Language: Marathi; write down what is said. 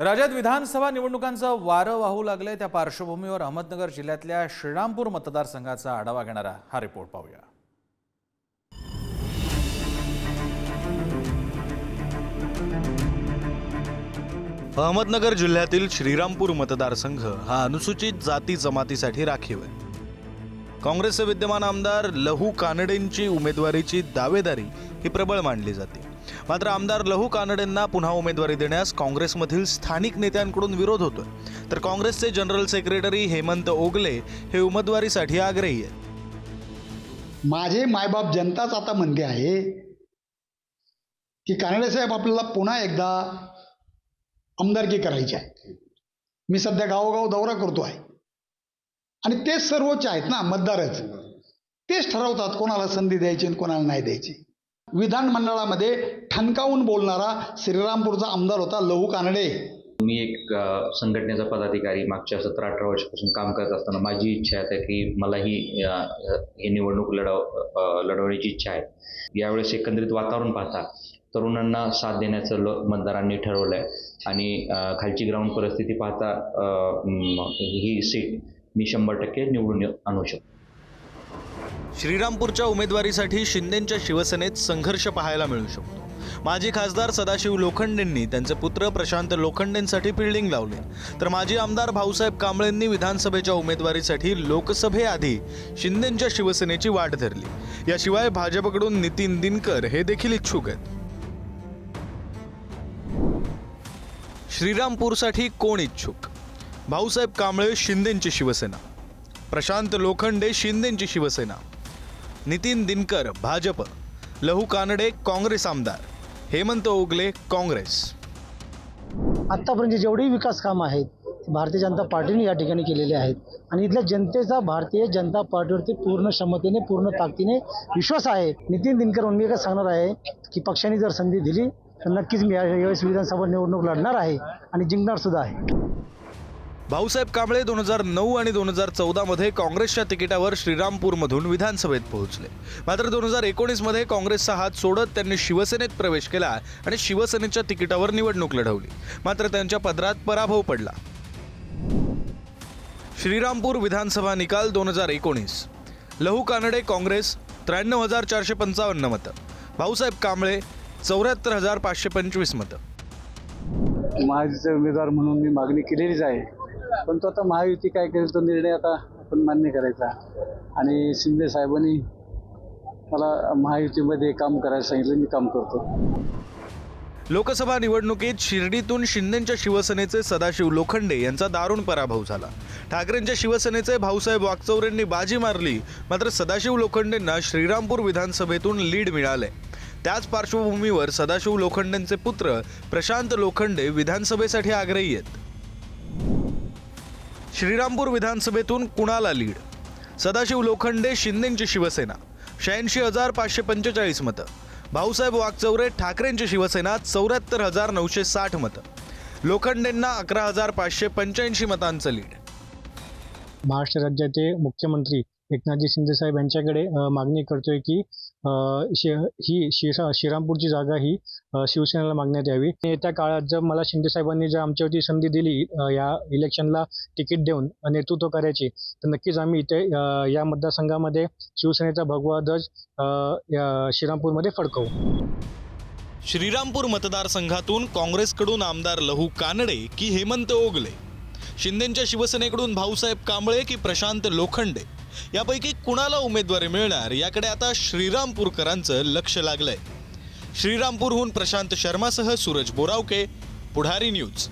राज्यात विधानसभा निवडणुकांचं वारं वाहू लागलंय. त्या पार्श्वभूमीवर अहमदनगर जिल्ह्यातल्या श्रीरामपूर मतदारसंघाचा आढावा घेणारा हा रिपोर्ट पाहूया. अहमदनगर जिल्ह्यातील श्रीरामपूर मतदारसंघ हा अनुसूचित जाती जमातीसाठी राखीव आहे. काँग्रेसचे विद्यमान आमदार लहू कानडेंची उमेदवारीची दावेदारी ही प्रबळ मानली जाते. मात्र आमदार लहू कानडेंना पुन्हा उमेदवारी देण्यास काँग्रेसमधील स्थानिक नेत्यांकडून विरोध होतोय. तर काँग्रेसचे जनरल सेक्रेटरी हेमंत ओगले हे उमेदवारीसाठी आग्रही आहेत. माझे मायबाप जनताच आता म्हणते आहे की कानडे साहेब आपल्याला पुन्हा एकदा आमदारकी करायची आहे. मी सध्या गावोगाव दौरा करतो आहे आणि तेच सर्वोच्च आहेत ना मतदारच. तेच ठरवतात कोणाला संधी द्यायची आणि कोणाला नाही द्यायची. विधानमंडळामध्ये ठणकावून बोलणारा श्रीरामपूरचा आमदार होता लहू कानडे. मी एक संघटनेचा पदाधिकारी मागच्या सतरा अठरा वर्षापासून काम करत असताना माझी इच्छा आहे की मलाही अ, ही निवडणूक लढव लढवण्याची इच्छा आहे. यावेळेस एकंदरीत वातावरण पाहता तरुणांना साथ देण्याचं ल मतदारांनी ठरवलं आहे आणि खालची ग्राउंड परिस्थिती पाहता ही सीट मी शंभर टक्के निवडून आणू शकतो. श्रीरामपूरच्या उमेदवारीसाठी शिंदेंच्या शिवसेनेत संघर्ष पाहायला मिळू शकतो. माजी खासदार सदाशिव लोखंडेंनी त्यांचे पुत्र प्रशांत लोखंडेंसाठी फिल्डिंग लावले. तर माजी आमदार भाऊसाहेब कांबळेंनी विधानसभेच्या उमेदवारीसाठी लोकसभेआधी शिंदेंच्या शिवसेनेची वाट धरली. याशिवाय भाजपकडून नितीन दिनकर हे देखील इच्छुक आहेत. श्रीरामपूरसाठी कोण इच्छुक? भाऊसाहेब कांबळे शिंदेंची शिवसेना. प्रशांत लोखंडे शिंदेंची शिवसेना. नितीन दिनकर भाजप. लहू कानडे काँग्रेस आमदार. हेमंत ओगले काँग्रेस. आत्तापर्यंत जेवढी विकास कामं आहेत भारतीय जनता पार्टीने या ठिकाणी केलेले आहेत. आणि इथल्या जनतेचा भारतीय जनता पार्टीवरती पूर्ण क्षमतेने पूर्ण ताकदीने विश्वास आहे. नितीन दिनकर मी एकच सांगणार आहे की पक्षाने जर संधी दिली तर नक्कीच मी यावेळेस विधानसभा निवडणूक लढणार आहे आणि जिंकणार सुद्धा आहे. भाऊसाहेब कांबळे दोन हजार नऊ आणि दोन हजार चौदामध्ये काँग्रेसच्या तिकिटावर श्रीरामपूरमधून विधानसभेत पोहोचले. मात्र दोन हजार एकोणीसमध्ये काँग्रेसचा हात सोडत त्यांनी शिवसेनेत प्रवेश केला आणि शिवसेनेच्या तिकिटावर निवडणूक लढवली. मात्र त्यांच्या पदरात पराभव पडला. श्रीरामपूर विधानसभा निकाल दोन हजार एकोणीस. लहू कानडे काँग्रेस त्र्याण्णव हजार चारशे पंचावन्न मतं. भाऊसाहेब कांबळे चौऱ्याहत्तर हजार पाचशे पंचवीस मतं. महायुतीचे उमेदवार म्हणून मी मागणी केलेलीच आहे. पण तो आता महायुती काय करेल तो निर्णय आता आपण मान्य करायचा. आणि शिंदे साहेबांनी मला महायुतीमध्ये काम करायला सांगितलं मी काम करतो. लोकसभा निवडणुकीत शिर्डीतून शिंदेच्या शिवसेनेचे सदाशिव लोखंडे यांचा दारुण पराभव झाला. ठाकरेंच्या शिवसेनेचे भाऊसाहेब वागचौरेंनी बाजी मारली मात्र सदाशिव लोखंडेंना श्रीरामपूर विधानसभेतून लीड मिळाले. त्याच पार्श्वभूमीवर सदाशिव लोखंडेंचे पुत्र प्रशांत लोखंडे विधानसभेसाठी आग्रही आहेत. श्रीरामपूर विधानसभेतून कुणाला लीड? सदाशिव लोखंडे शिंदेंची शिवसेना शहाऐंशी हजार पाचशे पंचेचाळीस मतं भाऊसाहेब वागचौरे ठाकरेंची शिवसेना चौऱ्याहत्तर हजार नऊशे साठ मतं. लोखंडेंना अकरा हजार पाचशे पंच्याऐंशी मतांचं लीड. महाराष्ट्र राज्याचे मुख्यमंत्री एकनाथजी शिंदे साहेब यांच्याकडे मागणी करतोय की शि ही शिरा श्रीरामपूरची जागा ही शिवसेनेला मागण्यात यावी. येत्या काळात जर मला शिंदे साहेबांनी जर आमच्यावरती संधी दिली या इलेक्शनला तिकीट देऊन नेतृत्व करायचे तर नक्कीच आम्ही इथे या मतदारसंघामध्ये शिवसेनेचा भगवा ध्वज या श्रीरामपूरमध्ये फडकवू. श्रीरामपूर मतदारसंघातून काँग्रेसकडून आमदार लहू कानडे की हेमंत ओगले शिंदेच्या शिवसेनेकडून भाऊसाहेब कांबळे की प्रशांत लोखंडे यापैकी कुणाला उमेदवारी मिळणार याकडे आता श्रीरामपूरकरांचं लक्ष लागलंय. श्रीरामपूरहून प्रशांत शर्मासह सूरज बोरावके पुढारी न्यूज.